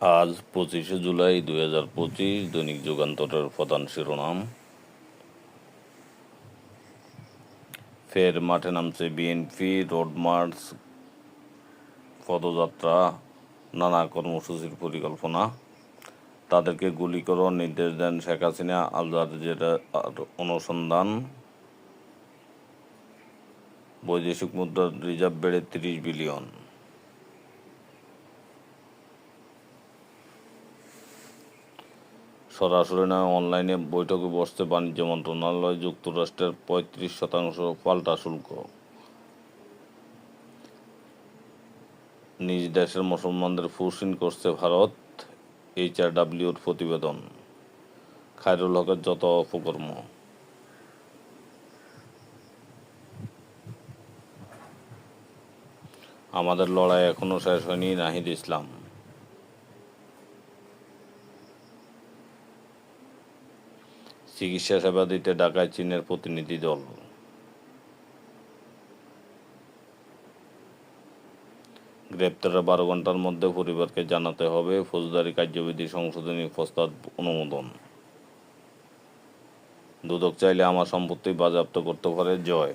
আজ পঁচিশে জুলাই দুই হাজার পঁচিশ দৈনিক যুগান্তরের প্রধান শিরোনাম। ফের মাঠে নামছে বিএনপি, রোড মার্চ, পদযাত্রা, নানা কর্মসূচির পরিকল্পনা। তাদেরকে গুলি করার নির্দেশ দেন শেখ হাসিনা, আল অনুসন্ধান। বৈদেশিক মুদ্রার রিজার্ভ বেড়ে তিরিশ বিলিয়ন। সরাসরি না অনলাইনে বৈঠকে বসছে বাণিজ্য মন্ত্রণালয় যুক্তরাষ্ট্রের পঁয়ত্রিশ শতাংশ পাল্টা শুল্ক। নিজ দেশের মুসলমানদের ফুসিন করছে ভারত এইচআরডাব্লিউর প্রতিবেদন। খায়রুল হকের যত অপকর্ম। আমাদের লড়াই এখনও শেষ হয়নি, নাহিদ ইসলাম। চিকিৎসা সেবা দিতে ঢাকায় চীনের প্রতিনিধি দল। গ্রেপ্তারের বারো ঘণ্টার মধ্যে পরিবারকে জানাতে হবে ফৌজদারি কার্যবিধি সংশোধনী প্রস্তাব অনুমোদন। দুদক চাইলে আমার সম্পত্তি বাজেয়াপ্ত করতে পারে জয়।